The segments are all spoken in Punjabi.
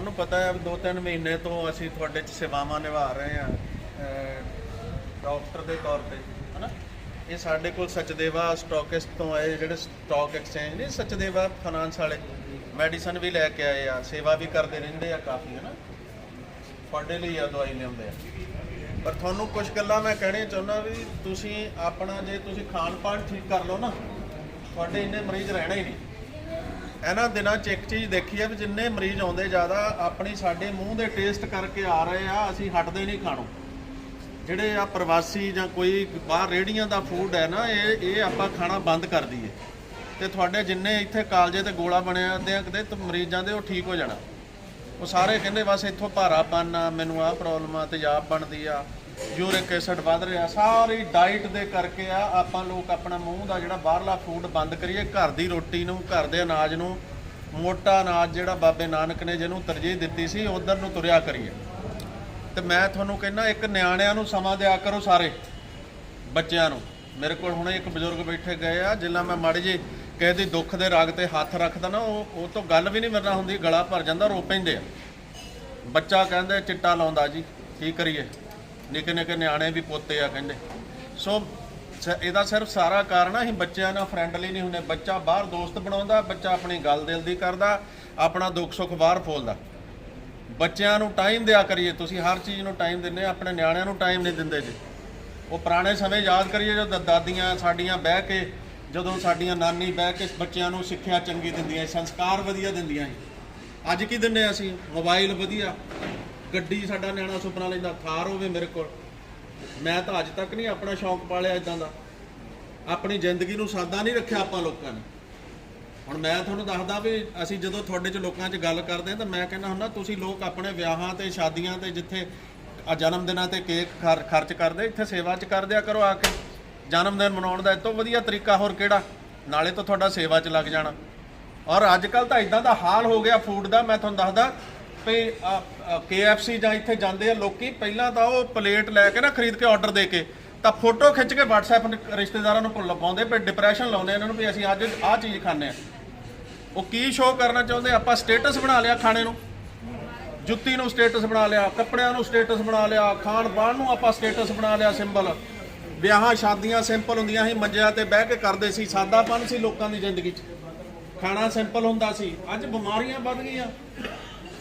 ਤੁਹਾਨੂੰ ਪਤਾ ਹੈ, ਦੋ ਤਿੰਨ ਮਹੀਨੇ ਤੋਂ ਅਸੀਂ ਤੁਹਾਡੇ ਚ ਸੇਵਾਵਾਂ ਨਿਭਾ ਰਹੇ ਹਾਂ ਡਾਕਟਰ ਦੇ ਤੌਰ ਤੇ, ਹਨਾ? ਇਹ ਸਾਡੇ ਕੋਲ ਸਚਦੇਵਾ ਸਟਾਕਿਸਟ ਤੋਂ ਆਏ ਜਿਹੜੇ ਸਟਾਕ ਐਕਸਚੇਂਜ ਨੇ ਸਚਦੇਵਾ ਫਾਈਨਾਂਸ ਵਾਲੇ ਮੈਡੀਸਨ ਵੀ ਲੈ ਕੇ ਆਏ ਆ, ਸੇਵਾ ਵੀ ਕਰਦੇ ਰਹਿੰਦੇ ਆ ਕਾਫੀ, ਹਨਾ? ਤੁਹਾਡੇ ਲਈ ਆ ਦਵਾਈ ਲਿਆਉਂਦੇ ਆ। ਪਰ ਤੁਹਾਨੂੰ ਕੁਝ ਗੱਲਾਂ ਮੈਂ ਕਹਿਣੀਆਂ ਚਾਹੁੰਦਾ ਵੀ ਤੁਸੀਂ ਆਪਣਾ ਜੇ ਤੁਸੀਂ ਖਾਣ ਪਾਣ ਠੀਕ ਕਰ ਲਓ ਨਾ, ਤੁਹਾਡੇ ਇੰਨੇ ਮਰੀਜ਼ ਰਹਿਣਾ ਹੀ ਨਹੀਂ। ਇਹਨਾਂ ਦਿਨਾਂ 'ਚ ਇੱਕ ਚੀਜ਼ ਦੇਖੀ ਹੈ ਵੀ ਜਿੰਨੇ ਮਰੀਜ਼ ਆਉਂਦੇ ਜ਼ਿਆਦਾ, ਆਪਣੀ ਸਾਡੇ ਮੂੰਹ ਦੇ ਟੇਸਟ ਕਰਕੇ ਆ ਰਹੇ ਆ, ਅਸੀਂ ਹਟਦੇ ਨਹੀਂ ਖਾਣੋਂ। ਜਿਹੜੇ ਆ ਪ੍ਰਵਾਸੀ ਜਾਂ ਕੋਈ ਬਾਹਰ ਰੇੜੀਆਂ ਦਾ ਫੂਡ ਹੈ ਨਾ, ਇਹ ਇਹ ਆਪਾਂ ਖਾਣਾ ਬੰਦ ਕਰ ਦਈਏ। ਤੇ ਤੁਹਾਡੇ ਜਿੰਨੇ ਇੱਥੇ ਕਾਲਜੇ ਤੇ ਗੋਲਾ ਬਣਿਆ ਦੇ ਆ, ਕਿਤੇ ਤੇ ਮਰੀਜ਼ਾਂ ਦੇ ਉਹ ਠੀਕ ਹੋ ਜਾਣਾ। ਉਹ ਸਾਰੇ ਕਹਿੰਦੇ, ਬਸ ਇੱਥੋਂ ਭਾਰਾ ਆ, ਮੈਨੂੰ ਆਹ ਪ੍ਰੋਬਲਮ ਆ ਤੇਜ਼ਾਬ ਬਣਦੀ ਆ। ਯੂਰਿਕ ਐਸਿਡ ਵੱਧ ਰਿਹਾ। ਸਾਰੀ ਡਾਈਟ ਦੇ ਕਰਕੇ ਆ ਆਪਾਂ ਲੋਕ ਆਪਣਾ ਮੂੰਹ ਦਾ ਜਿਹੜਾ ਬਾਹਰਲਾ ਫੂਡ ਬੰਦ ਕਰੀਏ। ਘਰ ਦੀ ਰੋਟੀ ਨੂੰ, ਘਰ ਦੇ ਅਨਾਜ ਨੂੰ, ਮੋਟਾ ਅਨਾਜ ਜਿਹੜਾ ਬਾਬੇ ਨਾਨਕ ਨੇ ਜਿਹਨੂੰ ਤਰਜੀਹ ਦਿੱਤੀ ਸੀ, ਉਧਰ ਨੂੰ ਤੁਰਿਆ ਕਰੀਏ। ਤੇ ਮੈਂ ਤੁਹਾਨੂੰ ਕਹਿੰਦਾ, ਇੱਕ ਨਿਆਣਿਆਂ ਨੂੰ ਸਮਾਂ ਦਿਆ ਕਰੋ ਸਾਰੇ, ਬੱਚਿਆਂ ਨੂੰ। ਮੇਰੇ ਕੋਲ ਹੁਣੇ ਇੱਕ ਬਜ਼ੁਰਗ ਬੈਠੇ ਗਏ ਆ ਜਿੱਲਾ ਮੈਂ ਮਾੜੀ ਜੀ ਕਿਸੇ ਦੀ ਦੁੱਖ ਦੇ ਰਾਗ ਤੇ ਹੱਥ ਰੱਖਦਾ ਨਾ, ਉਹ ਉਹ ਤੋਂ ਗੱਲ ਵੀ ਨਹੀਂ ਮਿਲਣਾ ਹੁੰਦੀ, ਗਲਾ ਭਰ ਜਾਂਦਾ, ਰੋ ਪੈਂਦੇ ਆ। ਬੱਚਾ ਕਹਿੰਦੇ, ਚਿੱਟਾ ਲਾਉਂਦਾ ਜੀ, ਕੀ ਕਰੀਏ? ਨਿੱਕੇ ਨਿੱਕੇ ਨਿਆਣੇ ਵੀ ਪੋਤੇ ਆ ਕਹਿੰਦੇ। ਸੋ ਸ- ਇਹਦਾ ਸਿਰਫ ਸਾਰਾ ਕਾਰਨ ਆ ਅਸੀਂ ਬੱਚਿਆਂ ਨਾਲ ਫਰੈਂਡਲੀ ਨਹੀਂ ਹੁੰਦੇ। ਬੱਚਾ ਬਾਹਰ ਦੋਸਤ ਬਣਾਉਂਦਾ ਬੱਚਾ ਆਪਣੀ ਗੱਲ ਦਿਲ ਦੀ ਕਰਦਾ ਆਪਣਾ ਦੁੱਖ ਸੁੱਖ ਬਾਹਰ ਫੋਲਦਾ। ਬੱਚਿਆਂ ਨੂੰ ਟਾਈਮ ਦਿਆ ਕਰੀਏ ਤੁਸੀਂ ਹਰ ਚੀਜ਼ ਨੂੰ ਟਾਈਮ ਦਿੰਦੇ ਆ, ਆਪਣੇ ਨਿਆਣਿਆਂ ਨੂੰ ਟਾਈਮ ਨਹੀਂ ਦਿੰਦੇ ਜੀ। ਉਹ ਪੁਰਾਣੇ ਸਮੇਂ ਯਾਦ ਕਰੀਏ ਜਦੋਂ ਦ- ਦਾਦੀਆਂ ਸਾਡੀਆਂ ਬਹਿ ਕੇ ਜਦੋਂ ਸਾਡੀਆਂ ਨਾਨੀ ਬਹਿ ਕੇ ਬੱਚਿਆਂ ਨੂੰ ਸਿੱਖਿਆ ਚੰਗੀ ਦਿੰਦੀਆਂ ਸੀ, ਸੰਸਕਾਰ ਵਧੀਆ ਦਿੰਦੀਆਂ ਸੀ। ਅੱਜ ਕੀ ਦਿੰਦੇ ਆ ਅਸੀਂ? ਮੋਬਾਈਲ ਵਧੀਆ। ਗੱਡੀ ਸਾਡਾ ਨਿਆਣਾ ਸੁਪਨਾ ਲੈਂਦਾ, ਥਾਰ ਹੋਵੇ ਮੇਰੇ ਕੋਲ। ਮੈਂ ਤਾਂ ਅੱਜ ਤੱਕ ਨਹੀਂ ਆਪਣਾ ਸ਼ੌਂਕ ਪਾਲਿਆ ਇਦਾਂ ਦਾ। ਆਪਣੀ ਜ਼ਿੰਦਗੀ ਨੂੰ ਸਾਦਾ ਨਹੀਂ ਰੱਖਿਆ ਆਪਾਂ ਲੋਕਾਂ ਨੇ। ਹੁਣ ਮੈਂ ਤੁਹਾਨੂੰ ਦੱਸਦਾ ਵੀ ਅਸੀਂ ਜਦੋਂ ਤੁਹਾਡੇ ਚ ਲੋਕਾਂ 'ਚ ਗੱਲ ਕਰਦੇ ਹਾਂ, ਤਾਂ ਮੈਂ ਕਹਿੰਦਾ ਹੁੰਦਾ, ਤੁਸੀਂ ਲੋਕ ਆਪਣੇ ਵਿਆਹਾਂ ਤੇ, ਸ਼ਾਦੀਆਂ ਤੇ, ਜਿੱਥੇ ਜਨਮ ਦਿਨਾਂ ਤੇ ਕੇਕ ਖਰ- ਖਰਚ ਕਰਦੇ, ਇੱਥੇ ਸੇਵਾ 'ਚ ਕਰ ਦਿਆ ਕਰੋ ਆ ਕੇ। ਜਨਮ ਦਿਨ ਮਨਾਉਣ ਦਾ ਇਹ ਤੋਂ ਵਧੀਆ ਤਰੀਕਾ ਹੋਰ ਕਿਹੜਾ? ਨਾਲੇ ਤਾਂ ਤੁਹਾਡਾ ਸੇਵਾ 'ਚ ਲੱਗ ਜਾਣਾ। ਔਰ ਅੱਜ ਕੱਲ ਤਾਂ ਇਦਾਂ ਦਾ ਹਾਲ ਹੋ ਗਿਆ, ਫੂਡ ਦਾ। ਮੈਂ ਤੁਹਾਨੂੰ ਦੱਸਦਾ ਵੀ KFC ਜਾਂ ਇੱਥੇ ਜਾਂਦੇ ਆ ਲੋਕੀ, ਪਹਿਲਾਂ ਤਾਂ ਉਹ ਪਲੇਟ ਲੈ ਕੇ ਨਾ ਖਰੀਦ ਕੇ ਆਰਡਰ ਦੇ ਕੇ, ਤਾਂ ਫੋਟੋ ਖਿੱਚ ਕੇ WhatsApp ਰਿਸ਼ਤੇਦਾਰਾਂ ਨੂੰ ਭੁੱਲ ਪਾਉਂਦੇ ਪਏ ਡਿਪਰੈਸ਼ਨ ਲਾਉਂਦੇ ਇਹਨਾਂ ਨੂੰ ਵੀ ਅਸੀਂ ਅੱਜ ਆਹ ਚੀਜ਼ ਖਾਂਦੇ ਆ। ਉਹ ਕੀ ਸ਼ੋਅ ਕਰਨਾ ਚਾਹੁੰਦੇ? ਆਪਾਂ ਸਟੇਟਸ ਬਣਾ ਲਿਆ ਖਾਣੇ ਨੂੰ। ਜੁੱਤੀ ਨੂੰ ਸਟੇਟਸ ਬਣਾ ਲਿਆ, ਕੱਪੜਿਆਂ ਨੂੰ ਸਟੇਟਸ ਬਣਾ ਲਿਆ, ਖਾਣ ਪਾਣ ਨੂੰ ਆਪਾਂ ਸਟੇਟਸ ਬਣਾ ਲਿਆ ਸਿੰਬਲ ਵਿਆਹਾਂ, ਸ਼ਾਦੀਆਂ ਸਿੰਪਲ ਹੁੰਦੀਆਂ ਸੀ, ਮੰਜਿਆਂ ਤੇ ਬਹਿ ਕੇ ਕਰਦੇ ਸੀ ਸਾਦਾਪਨ ਸੀ ਲੋਕਾਂ ਦੀ ਜ਼ਿੰਦਗੀ 'ਚ। ਖਾਣਾ ਸਿੰਪਲ ਹੁੰਦਾ ਸੀ। ਅੱਜ ਬਿਮਾਰੀਆਂ ਵੱਧ ਗਈਆਂ।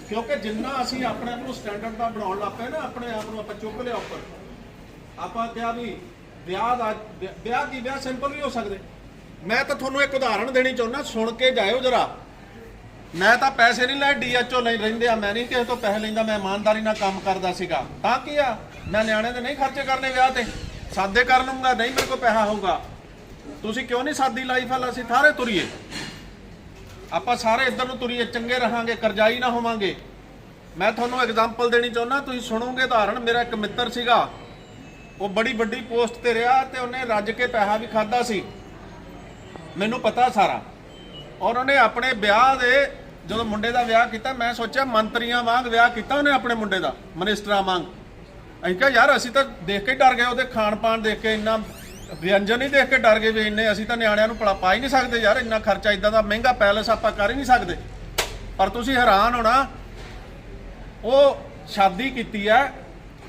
ਕਿਉਂਕਿ ਜਿੰਨਾ ਅਸੀਂ ਆਪਣੇ ਆਪ ਨੂੰ ਸਟੈਂਡਰਡ ਦਾ ਬਣਾਉਣ ਲੱਗ ਪਏ ਨਾ, ਆਪਣੇ ਆਪ ਨੂੰ ਆਪਾਂ ਚੁੱਕ ਲਿਆ ਉੱਪਰ। ਆਪਾਂ ਕਿਹਾ ਵੀ ਵਿਆਹ ਦਾ, ਵਿਆਹ ਦੀ ਵਿਆਹ? ਸਿੰਪਲ ਵੀ ਹੋ ਸਕਦੇ। ਮੈਂ ਤਾਂ ਤੁਹਾਨੂੰ ਇੱਕ ਉਦਾਹਰਣ ਦੇਣੀ ਚਾਹੁੰਦਾ, ਸੁਣ ਕੇ ਜਾਇਓ ਜਰਾ। ਮੈਂ ਤਾਂ ਪੈਸੇ ਨਹੀਂ ਲੈ ਡੀਐਚਓ ਨਹੀਂ ਰਹਿੰਦੇ ਆ। ਮੈਂ ਨਹੀਂ ਕਿਸੇ ਤੋਂ ਪੈਸੇ ਲੈਂਦਾ, ਮੈਂ ਇਮਾਨਦਾਰੀ ਨਾਲ ਕੰਮ ਕਰਦਾ ਸੀਗਾ। ਤਾਂ ਕੀ ਆ? ਮੈਂ ਨਿਆਣੇ ਦੇ ਨਹੀਂ ਖਰਚੇ ਕਰਨੇ ਵਿਆਹ ਤੇ। ਸਾਦੇ ਕਰ ਲੂੰਗਾ ਨਹੀਂ ਮੇਰੇ ਕੋਲ ਪੈਸਾ ਹੋਊਗਾ। ਤੁਸੀਂ ਕਿਉਂ ਨਹੀਂ ਸਾਦੀ ਲਾਈਫ ਵਾਲਾ ਅਸੀਂ ਥਾਰੇ ਤੁਰੀਏ? ਆਪਾਂ ਸਾਰੇ ਇੱਧਰ ਨੂੰ ਤੁਰੀਏ, ਚੰਗੇ ਰਹਾਂਗੇ, ਕਰਜ਼ਾਈ ਨਾ ਹੋਵਾਂਗੇ। ਮੈਂ ਤੁਹਾਨੂੰ ਐਗਜ਼ਾਮਪਲ ਦੇਣੀ ਚਾਹੁੰਦਾ ਤੁਸੀਂ ਸੁਣੋਗੇ ਉਦਾਹਰਣ ਮੇਰਾ ਇੱਕ ਮਿੱਤਰ ਸੀਗਾ। ਉਹ ਬੜੀ ਵੱਡੀ ਪੋਸਟ ਤੇ ਰਿਹਾ ਤੇ ਉਹਨੇ ਰੱਜ ਕੇ ਪੈਸਾ ਵੀ ਖਾਦਾ ਸੀ। ਮੈਨੂੰ ਪਤਾ ਸਾਰਾ। ਔਰ ਉਹਨੇ ਆਪਣੇ ਵਿਆਹ ਦੇ, ਜਦੋਂ ਮੁੰਡੇ ਦਾ ਵਿਆਹ ਕੀਤਾ, ਮੈਂ ਸੋਚਿਆ ਮੰਤਰੀਆਂ ਵਾਂਗ ਵਿਆਹ ਕੀਤਾ ਉਹਨੇ ਆਪਣੇ ਮੁੰਡੇ ਦਾ, ਮਨਿਸਟਰਾਂ ਵਾਂਗ। ਅਸੀਂ ਕਿਹਾ, ਯਾਰ, ਅਸੀਂ ਤਾਂ ਦੇਖ ਕੇ ਡਰ ਗਏ, ਉਹਦੇ ਖਾਣ ਪਾਣ ਦੇਖ ਕੇ ਇੰਨਾ ਵਿਅੰਜਨ ਹੀ ਦੇਖ ਕੇ ਡਰ ਗਏ ਵੀ ਇੰਨੇ, ਅਸੀਂ ਤਾਂ ਨਿਆਣਿਆਂ ਨੂੰ ਪਲਾ ਪਾ ਹੀ ਨਹੀਂ ਸਕਦੇ ਯਾਰ, ਇੰਨਾ ਖਰਚਾ ਇਦਾਂ ਦਾ ਮਹਿੰਗਾ ਪੈਲਸ ਆਪਾਂ ਕਰ ਹੀ ਨਹੀਂ ਸਕਦੇ। ਪਰ ਤੁਸੀਂ ਹੈਰਾਨ ਹੋਣਾ, ਉਹ ਸ਼ਾਦੀ ਕੀਤੀ ਹੈ,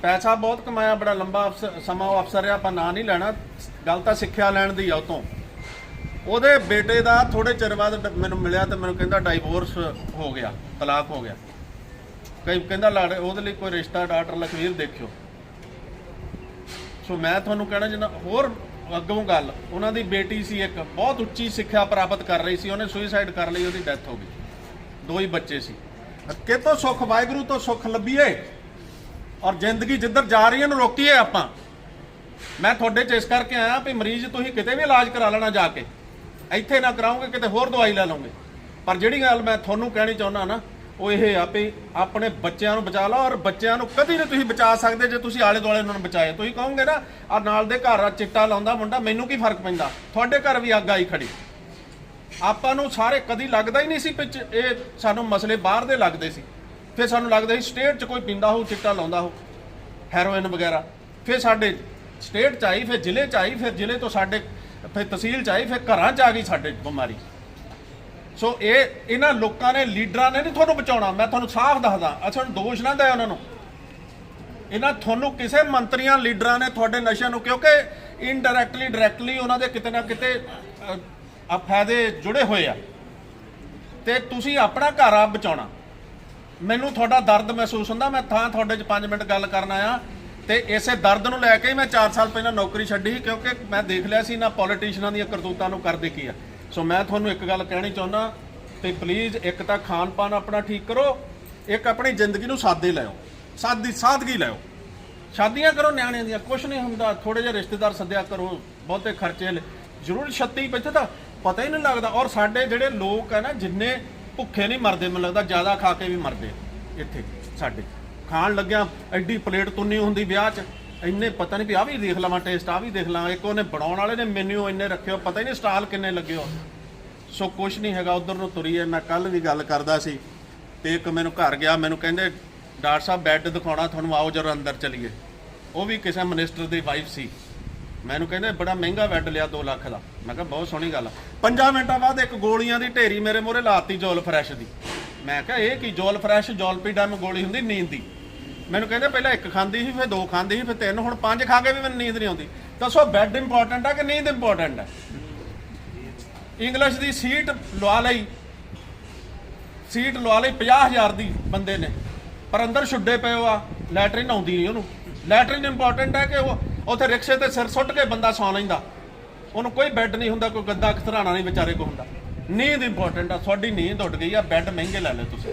ਪੈਸਾ ਬਹੁਤ ਕਮਾਇਆ, ਬੜਾ ਲੰਬਾ ਅਫਸਰ- ਸਮਾਂ ਉਹ ਅਫਸਰ ਰਿਹਾ, ਆਪਾਂ ਨਾਂ ਨਹੀਂ ਲੈਣਾ, ਗੱਲ ਤਾਂ ਸਿੱਖਿਆ ਲੈਣ ਦੀ ਆ ਉਹ ਤੋਂ। ਉਹਦੇ ਬੇਟੇ ਦਾ ਥੋੜੇ ਚਿਰ ਬਾਅਦ ਮੈਨੂੰ ਮਿਲਿਆ ਤੇ ਮੈਨੂੰ ਕਹਿੰਦਾ ਡਾਈਵੋਰਸ ਹੋ ਗਿਆ, ਤਲਾਕ ਹੋ ਗਿਆ। ਕਈ ਕਹਿੰਦਾ ਲੜ, ਉਹਦੇ ਲਈ ਕੋਈ ਰਿਸ਼ਤਾ ਡਾਕਟਰ ਲਖਵੀਰ ਦੇਖਿਓ। ਸੋ ਮੈਂ ਤੁਹਾਨੂੰ ਕਹਿਣਾ ਜਿੰਨਾ ਹੋਰ ਅੱਗੋਂ ਗੱਲ, ਉਹਨਾਂ ਦੀ ਬੇਟੀ ਸੀ ਇੱਕ, ਬਹੁਤ ਉੱਚੀ ਸਿੱਖਿਆ ਪ੍ਰਾਪਤ ਕਰ ਰਹੀ ਸੀ, ਉਹਨੇ ਸੁਸਾਈਡ ਕਰ ਲਈ, ਉਹਦੀ ਡੈਥ ਹੋ ਗਈ। ਦੋ ਹੀ ਬੱਚੇ ਸੀ। ਕਿਤੋਂ ਸੁੱਖ, ਵਾਹਿਗੁਰੂ ਤੋਂ ਸੁੱਖ ਲੱਭੀਏ? ਔਰ ਜ਼ਿੰਦਗੀ ਜਿੱਧਰ ਜਾ ਰਹੀ ਹੈ ਨੂੰ ਰੋਕੀਏ ਆਪਾਂ। ਮੈਂ ਤੁਹਾਡੇ ਚ ਇਸ ਕਰਕੇ ਆਇਆ ਵੀ ਮਰੀਜ਼ ਤੁਸੀਂ ਕਿਤੇ ਵੀ ਇਲਾਜ ਕਰਾ ਲੈਣਾ ਜਾ ਕੇ। ਇੱਥੇ ਨਾ ਕਰਾਉਂਗੇ ਕਿਤੇ ਹੋਰ ਦਵਾਈ ਲੈ ਲਓਗੇ। ਪਰ ਜਿਹੜੀ ਗੱਲ ਮੈਂ ਤੁਹਾਨੂੰ ਕਹਿਣੀ ਚਾਹੁੰਦਾ ਨਾ ਉਹ ਇਹ ਆ ਵੀ ਆਪਣੇ ਬੱਚਿਆਂ ਨੂੰ ਬਚਾ ਲਓ ਔਰ ਬੱਚਿਆਂ ਨੂੰ ਕਦੀ ਨਹੀਂ ਤੁਸੀਂ ਬਚਾ ਸਕਦੇ ਜੇ ਤੁਸੀਂ ਆਲੇ ਦੁਆਲੇ ਉਹਨਾਂ ਨੂੰ ਬਚਾਏ। ਤੁਸੀਂ ਕਹੋਗੇ ਨਾ, ਆ ਨਾਲ ਦੇ ਘਰ ਆ, ਚਿੱਟਾ ਲਾਉਂਦਾ ਮੁੰਡਾ, ਮੈਨੂੰ ਕੀ ਫ਼ਰਕ ਪੈਂਦਾ? ਤੁਹਾਡੇ ਘਰ ਵੀ ਅੱਗ ਆਈ ਖੜੀ। ਆਪਾਂ ਨੂੰ ਸਾਰੇ ਕਦੀ ਲੱਗਦਾ ਹੀ ਨਹੀਂ ਸੀ ਪਿੱਛ ਇਹ ਸਾਨੂੰ ਮਸਲੇ ਬਾਹਰ ਦੇ ਲੱਗਦੇ ਸੀ। ਫਿਰ ਸਾਨੂੰ ਲੱਗਦਾ ਸੀ ਸਟੇਟ 'ਚ ਕੋਈ ਪੀਂਦਾ ਹੋਊ, ਚਿੱਟਾ ਲਾਉਂਦਾ ਹੋਊ, ਹੈਰੋਇਨ ਵਗੈਰਾ। ਫਿਰ ਸਾਡੇ ਸਟੇਟ 'ਚ ਆਈ, ਫਿਰ ਜ਼ਿਲ੍ਹੇ 'ਚ ਆਈ, ਫਿਰ ਜ਼ਿਲ੍ਹੇ ਤੋਂ ਸਾਡੇ, ਫਿਰ ਤਹਿਸੀਲ 'ਚ ਆਈ, ਫਿਰ ਘਰਾਂ 'ਚ ਆ ਗਈ ਸਾਡੇ ਬਿਮਾਰੀ। ਸੋ ਇਹ ਇਹਨਾਂ ਲੋਕਾਂ ਨੇ, ਲੀਡਰਾਂ ਨੇ ਨਹੀਂ ਤੁਹਾਨੂੰ ਬਚਾਉਣਾ। ਮੈਂ ਤੁਹਾਨੂੰ ਸਾਫ਼ ਦੱਸਦਾ, ਅਸਾਂ ਨੂੰ ਦੋਸ਼ ਨਾ ਦੇ ਉਹਨਾਂ ਨੂੰ। ਇਹਨਾਂ ਤੁਹਾਨੂੰ ਕਿਸੇ ਮੰਤਰੀਆਂ, ਲੀਡਰਾਂ ਨੇ ਤੁਹਾਡੇ ਨਸ਼ਿਆਂ ਨੂੰ, ਕਿਉਂਕਿ ਇਨਡਾਇਰੈਕਟਲੀ ਡਾਇਰੈਕਟਲੀ ਉਹਨਾਂ ਦੇ ਕਿਤੇ ਨਾ ਕਿਤੇ ਆ ਫਾਇਦੇ ਜੁੜੇ ਹੋਏ ਆ। ਤੇ ਤੁਸੀਂ ਆਪਣਾ ਘਰ ਆ ਬਚਾਉਣਾ। ਮੈਨੂੰ ਤੁਹਾਡਾ ਦਰਦ ਮਹਿਸੂਸ ਹੁੰਦਾ, ਮੈਂ ਤਾਂ ਤੁਹਾਡੇ 'ਚ 5 ਮਿੰਟ ਗੱਲ ਕਰਨ ਆਇਆ। ਤੇ ਇਸੇ ਦਰਦ ਨੂੰ ਲੈ ਕੇ ਹੀ ਮੈਂ 4 ਸਾਲ ਪਹਿਲਾਂ ਨੌਕਰੀ ਛੱਡੀ ਸੀ, ਕਿਉਂਕਿ ਮੈਂ ਦੇਖ ਲਿਆ ਸੀ ਨਾ ਪੋਲੀਟੀਸ਼ੀਅਨਾਂ ਦੀਆਂ ਕਰਤੂਤਾਂ ਨੂੰ ਕਰਦੇ ਕੀ ਆ। ਸੋ ਮੈਂ ਤੁਹਾਨੂੰ ਇੱਕ ਗੱਲ ਕਹਿਣੀ ਚਾਹੁੰਦਾ, ਤੇ ਪਲੀਜ਼ ਇੱਕ ਤਾਂ ਖਾਣ ਪਾਨ ਆਪਣਾ ਠੀਕ ਕਰੋ, ਇੱਕ ਆਪਣੀ ਜ਼ਿੰਦਗੀ ਨੂੰ ਸਾਦੇ ਲਾਓ ਸਾਦੀ, ਸਾਦਗੀ ਲਾਓ ਸ਼ਾਦੀਆਂ ਕਰੋ ਨਿਆਣਿਆਂ ਦੀਆਂ, ਕੁਛ ਨਹੀਂ ਹੁੰਦਾ ਥੋੜੇ ਜਿਹੇ ਰਿਸ਼ਤੇਦਾਰ ਸੱਦਿਆ ਕਰੋ, ਬਹੁਤੇ ਖਰਚੇ ਲ- ਜ਼ਰੂਰ ਛੱਤੀ ਪਿੱਛੇ ਤਾਂ ਪਤਾ ਹੀ ਨਹੀਂ ਲੱਗਦਾ, ਔਰ ਸਾਡੇ ਜਿਹੜੇ ਲੋਕ ਆ ਨਾ, ਜਿੰਨੇ ਭੁੱਖੇ ਨਹੀਂ ਮਰਦੇ, ਮੈਨੂੰ ਲੱਗਦਾ ਜ਼ਿਆਦਾ ਖਾ ਕੇ ਵੀ ਮਰਦੇ, ਇੱਥੇ, ਸਾਡੇ। ਖਾਣ ਲੱਗਿਆ, ਐਡੀ ਪਲੇਟ ਤੁੰਨੀ ਹੁੰਦੀ ਵਿਆਹ 'ਚ। ਇੰਨੇ ਪਤਾ ਨਹੀਂ ਵੀ ਆ ਵੀ ਦੇਖ ਲਵਾਂ ਟੇਸਟ ਆ ਵੀ ਦੇਖ ਲਵਾਂ। ਇੱਕ ਉਹਨੇ ਬਣਾਉਣ ਵਾਲੇ ਨੇ ਮੈਨੂ ਇੰਨੇ ਰੱਖਿਓ ਪਤਾ ਹੀ ਨਹੀਂ ਸਟਾਲ ਕਿੰਨੇ ਲੱਗੇ ਹੋ ਸੋ ਕੁਛ ਨਹੀਂ ਹੈਗਾ, ਉਧਰ ਨੂੰ ਤੁਰੀਏ ਮੈਂ ਕੱਲ ਵੀ ਗੱਲ ਕਰਦਾ ਸੀ ਤੇ ਇੱਕ ਮੈਨੂੰ ਘਰ ਗਿਆ, ਮੈਨੂੰ ਕਹਿੰਦੇ, ਡਾਕਟਰ ਸਾਹਿਬ ਬੈੱਡ ਦਿਖਾਉਣਾ, ਤੁਹਾਨੂੰ ਆਓ ਜਰਾ ਅੰਦਰ ਚਲੀਏ। ਉਹ ਵੀ ਕਿਸੇ ਮਿਨਿਸਟਰ ਦੀ ਵਾਈਫ ਸੀ। ਮੈਨੂੰ ਕਹਿੰਦੇ, ਬੜਾ ਮਹਿੰਗਾ ਬੈੱਡ ਲਿਆ 2 ਲੱਖ ਦਾ। ਮੈਂ ਕਿਹਾ, ਬਹੁਤ ਸੋਹਣੀ ਗੱਲ ਆ। 5 ਮਿੰਟਾਂ ਬਾਅਦ ਇੱਕ ਗੋਲੀਆਂ ਦੀ ਢੇਰੀ ਮੇਰੇ ਮੂਹਰੇ ਲਾਤੀ ਜੋਲ ਫਰੈਸ਼ ਦੀ। ਮੈਂ ਕਿਹਾ, ਇਹ ਕੀ ਜੋਲ ਫਰੈਸ਼ ਜੋਲਪੀਡਮ ਗੋਲੀ ਹੁੰਦੀ, ਨੀਂਦ ਦੀ? ਮੈਨੂੰ ਕਹਿੰਦੇ ਪਹਿਲਾਂ ਇੱਕ ਖਾਂਦੀ ਸੀ, ਫਿਰ ਦੋ ਖਾਂਦੀ ਸੀ, ਫਿਰ ਤਿੰਨ, ਹੁਣ ਪੰਜ ਖਾ ਕੇ ਵੀ ਮੈਨੂੰ ਨੀਂਦ ਨਹੀਂ ਆਉਂਦੀ। ਦੱਸੋ ਬੈੱਡ ਇੰਪੋਰਟੈਂਟ ਆ ਕਿ ਨੀਂਦ ਇੰਪੋਰਟੈਂਟ ਹੈ ਇੰਗਲਿਸ਼ ਦੀ ਸੀਟ ਲਵਾ ਲਈ। ਸੀਟ ਲਵਾ ਲਈ 50000 ਦੀ ਬੰਦੇ ਨੇ। ਪਰ ਅੰਦਰ ਛੁੱਡੇ ਪਏ ਆ, ਲੈਟਰਿਨ ਆਉਂਦੀ ਨਹੀਂ ਉਹਨੂੰ। ਲੈਟਰਿਨ ਇੰਪੋਰਟੈਂਟ ਹੈ ਕਿ ਉਹ ਉੱਥੇ ਰਿਕਸ਼ੇ ਤੇ ਸਿਰ ਸੁੱਟ ਕੇ ਬੰਦਾ ਸੌ ਲੈਂਦਾ। ਉਹਨੂੰ ਕੋਈ ਬੈੱਡ ਨਹੀਂ ਹੁੰਦਾ, ਕੋਈ ਗੱਦਾ ਖਤਰਾਣਾ ਨਹੀਂ ਵਿਚਾਰੇ ਕੋ ਹੁੰਦਾ। ਨੀਂਦ ਇੰਪੋਰਟੈਂਟ ਆ, ਤੁਹਾਡੀ ਨੀਂਦ ਉੱਡ ਗਈ ਆ ਬੈੱਡ ਮਹਿੰਗੇ ਲੈ ਲੈ ਤੁਸੀਂ।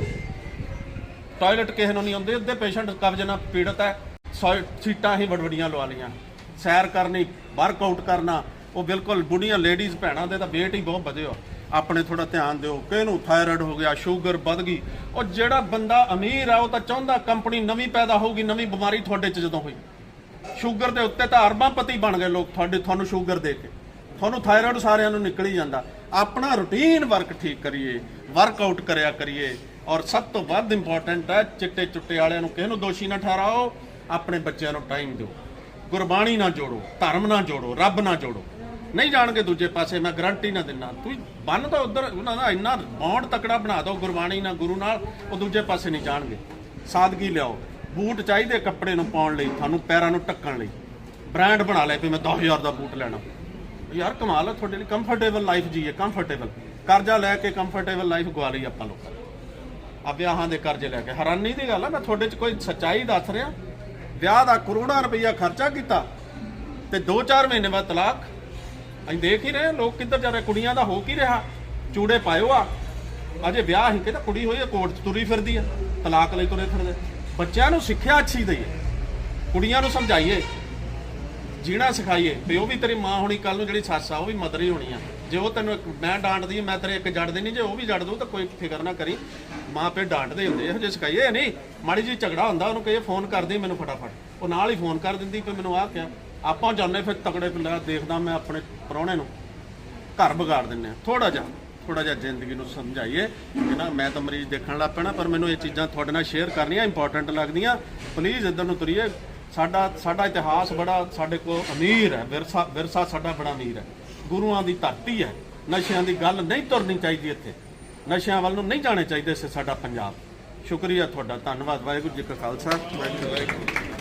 ਟਾਇਲਟ ਕਿਸੇ ਨੂੰ ਨਹੀਂ ਆਉਂਦੇ, ਅੱਧੇ ਪੇਸ਼ੈਂਟ ਕਬਜ਼ ਨਾਲ ਪੀੜਤ ਹੈ। ਸੌ- ਸੀਟਾਂ ਹੀ ਵੱਡੀਆਂ ਲਵਾ ਲਈਆਂ। ਸੈਰ ਕਰਨੀ ਵਰਕਆਊਟ ਕਰਨਾ, ਉਹ ਬਿਲਕੁਲ ਬੁੜੀਆਂ ਲੇਡੀਜ਼ ਭੈਣਾਂ ਦੇ ਤਾਂ weight ਹੀ ਬਹੁਤ ਵਧੇ ਹੋ ਆਪਣੇ ਥੋੜਾ ਧਿਆਨ ਦਿਓ, ਕਿਹਨੂੰ ਥਾਇਰਾਇਡ ਹੋ ਗਿਆ ਸ਼ੂਗਰ ਵੱਧ ਗਈ, ਉਹ ਜਿਹੜਾ ਬੰਦਾ ਅਮੀਰ ਆ, ਉਹ ਤਾਂ ਚਾਹੁੰਦਾ ਕੰਪਨੀ ਨਵੀਂ ਪੈਦਾ ਹੋਊਗੀ, ਨਵੀਂ ਬਿਮਾਰੀ ਤੁਹਾਡੇ 'ਚ ਜਦੋਂ ਹੋਈ। ਸ਼ੂਗਰ ਦੇ ਉੱਤੇ ਤਾਂ ਅਰਬਾਂਪਤੀ ਬਣ ਗਏ ਲੋਕ ਤੁਹਾਡੇ, ਤੁਹਾਨੂੰ ਸ਼ੂਗਰ ਦੇ ਕੇ। ਤੁਹਾਨੂੰ ਥਾਇਰਾਇਡ ਸਾਰਿਆਂ ਨੂੰ ਨਿਕਲ ਹੀ ਜਾਂਦਾ। ਆਪਣਾ ਰੁਟੀਨ ਵਰਕ ਠੀਕ ਕਰੀਏ ਵਰਕਆਊਟ ਕਰਿਆ ਕਰੀਏ। ਔਰ ਸਭ ਤੋਂ ਵੱਧ ਇੰਪੋਰਟੈਂਟ ਹੈ, ਚਿੱਟੇ ਚੁੱਟੇ ਵਾਲਿਆਂ ਨੂੰ ਕਿਸੇ ਨੂੰ ਦੋਸ਼ੀ ਨਾ ਠਹਿਰਾਓ, ਆਪਣੇ ਬੱਚਿਆਂ ਨੂੰ ਟਾਈਮ ਦਿਓ। ਗੁਰਬਾਣੀ ਨਾ ਜੋੜੋ, ਧਰਮ ਨਾ ਜੋੜੋ, ਰੱਬ ਨਾ ਜੋੜੋ। ਨਹੀਂ ਜਾਣਗੇ ਦੂਜੇ ਪਾਸੇ, ਮੈਂ ਗਰੰਟੀ ਨਾ ਦਿੰਨਾ ਤੁਸੀਂ ਬੰਨ ਤਾਂ ਉਧਰ, ਉਹਨਾਂ ਦਾ ਇੰਨਾ ਬੌਂਡ ਤਕੜਾ ਬਣਾ ਦਿਓ ਗੁਰਬਾਣੀ ਨਾਲ ਗੁਰੂ ਨਾਲ, ਉਹ ਦੂਜੇ ਪਾਸੇ ਨਹੀਂ ਜਾਣਗੇ। ਸਾਦਗੀ ਲਿਆਓ। ਬੂਟ ਚਾਹੀਦੇ ਕੱਪੜੇ ਨੂੰ ਪਾਉਣ ਲਈ, ਤੁਹਾਨੂੰ ਪੈਰਾਂ ਨੂੰ ਢੱਕਣ ਲਈ। ਬ੍ਰਾਂਡ ਬਣਾ ਲੈ ਵੀ ਮੈਂ 10000 ਦਾ ਬੂਟ ਲੈਣਾ। ਯਾਰ ਕਮਾਲ ਆ, ਤੁਹਾਡੇ ਲਈ ਕੰਫਰਟੇਬਲ ਲਾਈਫ ਜੀਏ ਕੰਫਰਟੇਬਲ ਕਰਜ਼ਾ ਲੈ ਕੇ ਕੰਫਰਟੇਬਲ ਲਾਈਫ ਗਵਾ ਲਈ ਆਪਾਂ ਲੋਕਾਂ ਆ ਵਿਆਹਾਂ ਦੇ ਕਰਜ਼ੇ ਲੈ ਕੇ। ਹੈਰਾਨੀ ਦੀ ਗੱਲ ਆ, ਮੈਂ ਤੁਹਾਡੇ 'ਚ ਕੋਈ ਸੱਚਾਈ ਦੱਸ ਰਿਹਾ। ਵਿਆਹ ਦਾ ਕਰੋੜਾਂ ਰੁਪਈਆ ਖਰਚਾ ਕੀਤਾ ਤੇ 2-4 ਮਹੀਨੇ ਬਾਅਦ ਤਲਾਕ। ਅਸੀਂ ਦੇਖ ਹੀ ਰਹੇ ਹਾਂ, ਲੋਕ ਕਿੱਧਰ ਜਾ ਰਹੇ, ਕੁੜੀਆਂ ਦਾ ਹੋ ਕੀ ਰਿਹਾ? ਚੂੜੇ ਪਾਇਓ ਆ। ਅਜੇ ਵਿਆਹ ਹੀ ਕਿਤੇ ਕੁੜੀ ਹੋਈ ਹੈ, ਕੋਰਟ 'ਚ ਤੁਰੀ ਫਿਰਦੀ ਆ ਤਲਾਕ ਲਈ ਤੁਰੇ ਫਿਰਦੇ। ਬੱਚਿਆਂ ਨੂੰ ਸਿੱਖਿਆ ਅੱਛੀ ਦਈਏ, ਕੁੜੀਆਂ ਨੂੰ ਸਮਝਾਈਏ, ਜੀਣਾ ਸਿਖਾਈਏ, ਵੀ ਉਹ ਵੀ ਤੇਰੀ ਮਾਂ ਹੋਣੀ ਕੱਲ ਨੂੰ ਜਿਹੜੀ ਸੱਸ ਆ, ਉਹ ਵੀ ਮਦਰ ਹੀ ਹੋਣੀ ਆ। ਜੇ ਉਹ ਤੈਨੂੰ ਇੱਕ ਮੈਂ ਡਾਂਟਦੀ ਮੈਂ ਤੇਰੇ ਇੱਕ ਜੜਦੇ ਨਹੀਂ, ਜੇ ਉਹ ਵੀ ਜੜ ਦੂ ਤਾਂ ਕੋਈ ਫਿਕਰ ਨਾ ਕਰੀ। ਮਾਂ ਪਿਓ ਡਾਂਟਦੇ ਹੁੰਦੇ ਇਹੋ ਜਿਹੇ ਸਿਖਾਈਏ ਇਹ ਨਹੀਂ? ਮਾੜੀ ਜੀ ਝਗੜਾ ਹੁੰਦਾ, ਉਹਨੂੰ ਕਹੀਏ ਫੋਨ ਕਰ ਦੇ ਮੈਨੂੰ ਫਟਾਫਟ। ਉਹ ਨਾਲ ਹੀ ਫੋਨ ਕਰ ਦਿੰਦੀ ਕਿ ਮੈਨੂੰ ਆਹ ਕਿਹਾ। ਆਪਾਂ ਜਾਂਦੇ ਫਿਰ ਤਕੜੇ ਪਿੰਡਾ ਦੇਖਦਾ ਮੈਂ ਆਪਣੇ ਪ੍ਰਾਹੁਣੇ ਨੂੰ। ਘਰ ਵਿਗਾੜ ਦਿੰਨੇ ਆ। ਥੋੜਾ ਜਿਹਾ ਥੋੜਾ ਜਿਹਾ ਜ਼ਿੰਦਗੀ ਨੂੰ ਸਮਝਾਈਏ। ਕਿ ਨਾ, ਮੈਂ ਤਾਂ ਮਰੀਜ਼ ਦੇਖਣ ਲੱਗ ਪੈਣਾ, ਪਰ ਮੈਨੂੰ ਇਹ ਚੀਜ਼ਾਂ ਤੁਹਾਡੇ ਨਾਲ ਸ਼ੇਅਰ ਕਰਨੀਆਂ ਇੰਪੋਰਟੈਂਟ ਲੱਗਦੀਆਂ। ਪਲੀਜ਼ ਇੱਧਰ ਨੂੰ ਤੁਰੀਏ। ਸਾਡਾ ਸਾਡਾ ਇਤਿਹਾਸ ਬੜਾ ਸਾਡੇ ਕੋਲ ਅਮੀਰ ਹੈ। ਵਿਰਸਾ ਵਿਰਸਾ ਸਾਡਾ ਬੜਾ ਅਮੀਰ ਹੈ। ਗੁਰੂਆਂ ਦੀ ਧਰਤੀ ਹੈ। ਨਸ਼ਿਆਂ ਦੀ ਗੱਲ ਨਹੀਂ ਤੁਰਨੀ ਚਾਹੀਦੀ ਇੱਥੇ। ਨਸ਼ਿਆਂ ਵੱਲ ਨੂੰ ਨਹੀਂ ਜਾਣੇ ਚਾਹੀਦੇ ਸੇ ਸਾਡਾ ਪੰਜਾਬ। ਸ਼ੁਕਰੀਆ ਤੁਹਾਡਾ। ਧੰਨਵਾਦ। ਵਾਹਿਗੁਰੂ ਜੀ ਕਾ ਖਾਲਸਾ। ਵਾਹਿਗੁਰੂ ਜੀ